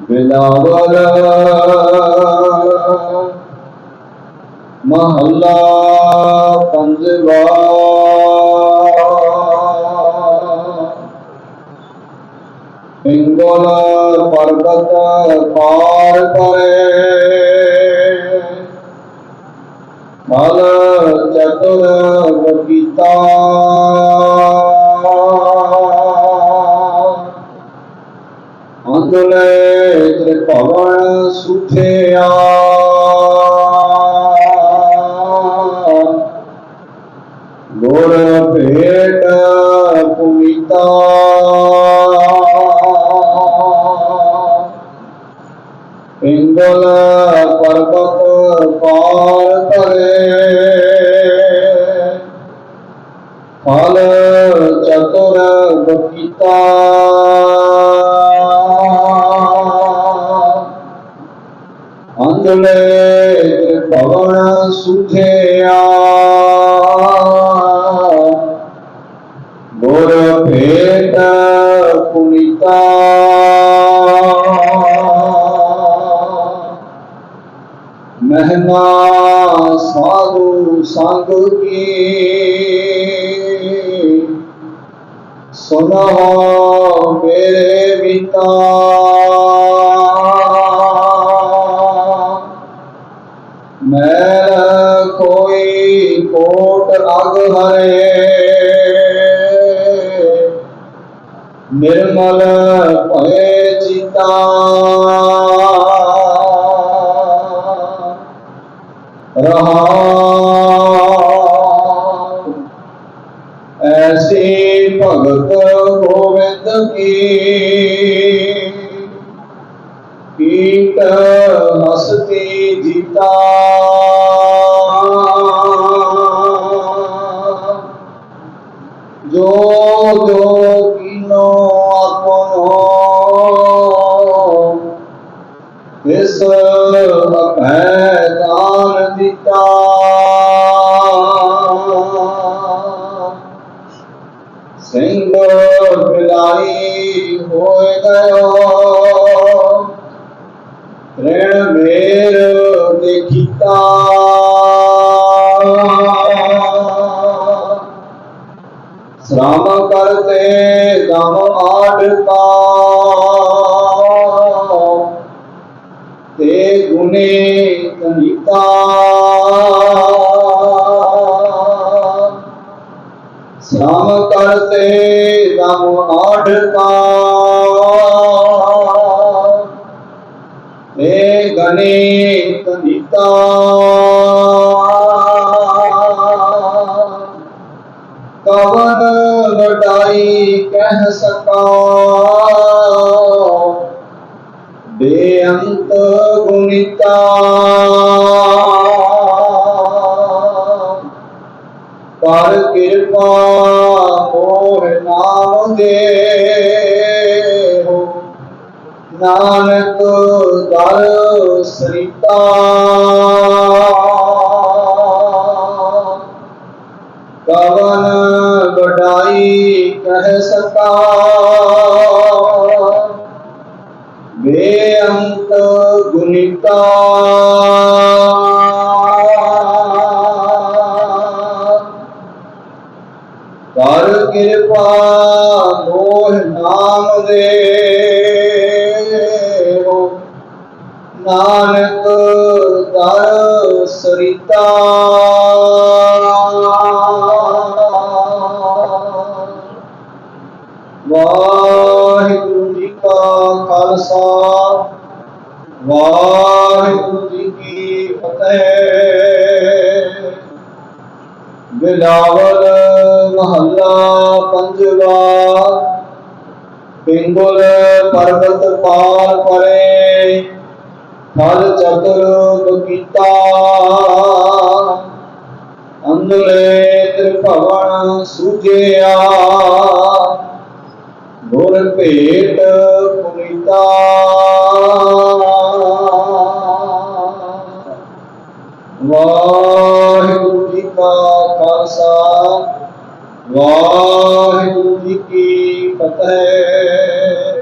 ਬਿਲਾਵਲ ਮਹੱਲਾ ਪੰਜਵਾ ਪਿੰਗਲ ਪਰਬਤ ਪਾਰ ਪਰੇ ਮਲ ਚਤੁਰ ਬਗੀਤਾ ਅੰਦਲੇ ਤ੍ਰਿਭਵਨ ਸੁਖਿਆ ਗੁਰ ਭੇਟ ਪੁਨੀਤਾ ਪਿੰਗਲ ਪਰਬਤ ਪਾਰ ਤਰੇ ਫਲ ਚਤੁਰ ਬਕੀਤਾ ਅੰਦਲੇ ਭਵਨ ਸੁਖਿਆ ਗੁਰ ਭੇਟ ਪੁਨੀਤਾ। ਮਹਿਮਾ ਸਾਧੂ ਸੰਗ ਕੀ। ਸੁਨੋ ਮੇਰੇ ਵਿਤਾ। ਮੈਂ ਕੋਈ ਕੋਟ ਅਗ ਹਰੇ। ਨਿਰਮਲ ਭਏ ਚਿਤਾ। ਰਹਾ। ਐਸੀ ਭਗਤ ਗੋਵਿੰਦ ਕੀ? ਕੀਟ ਹਸਤੀ ਜੀਤਾ। ਜੋ ਜੋ ਕੀਨੋ ਆਪਨੋ, ਇਸ ਭੈ ਦਾਨ ਦਿੱਤਾ। ਸਿੰਘ ਬਿਲਾਈ ਹੋਏ ਗਇਓ ਸ਼ਰਮ ਕਰਤੇ ਦਮ ਆੜਤਾ ਤੇ ਗੁਨੇ ਕਨੀਤਾ ਸ਼ਰਮ ਕਰਤੇ ਦਮ ਆੜਤਾ ਤੇ ਗਨੇ ਕਨੀਤਾ ਕਵਨ ਵਡਾਈ ਕਹਿ ਸਕਾ। ਬੇਅੰਤ ਗੁਣਿਤਾ। ਪਰ ਕਿਰਪਾ ਮੋਹ ਨਾਮ ਦੇ ਹੋ ਨਾਨਕ ਦਰ ਸਰੀਤਾ। ਕਵਨ ਵਡਾਈ ਕਹਿ ਸਕਾ ਬੇਅੰਤ ਗੁਣਿਤਾ ਕਰ ਕਿਰਪਾ ਮੋਹ ਨਾਮ ਦੇ। ਨਾਨਕ ਦਰ ਸਰਿਤਾ ਵਾਹਿਗੁਰੂ ਜੀ ਕਾ ਖਾਲਸਾ, ਵਾਹਿਗੁਰੂ ਜੀ ਕੀ ਫਤਿਹ। ਬਿਲਾਵਲ ਮਹੱਲਾ ਪੰਜਵਾ, ਪਿੰਗੁਲ ਪਰਬਤ ਪਾਰ ਪਰੇ। ਫਲ ਚਤੁਰ ਬਕੀਤਾ ਅੰਦਲੇ ਤ੍ਰਿਭਵਨ ਸੁਜਿਆ। ਗੁਰ ਭੇਟ ਪੁਨੀਤਾ। ਵਾਹਿਗੁਰੂ ਜੀ ਕਾ ਖਾਲਸਾ, ਵਾਹਿਗੁਰੂ ਜੀ ਕੀ ਫਤਿਹ।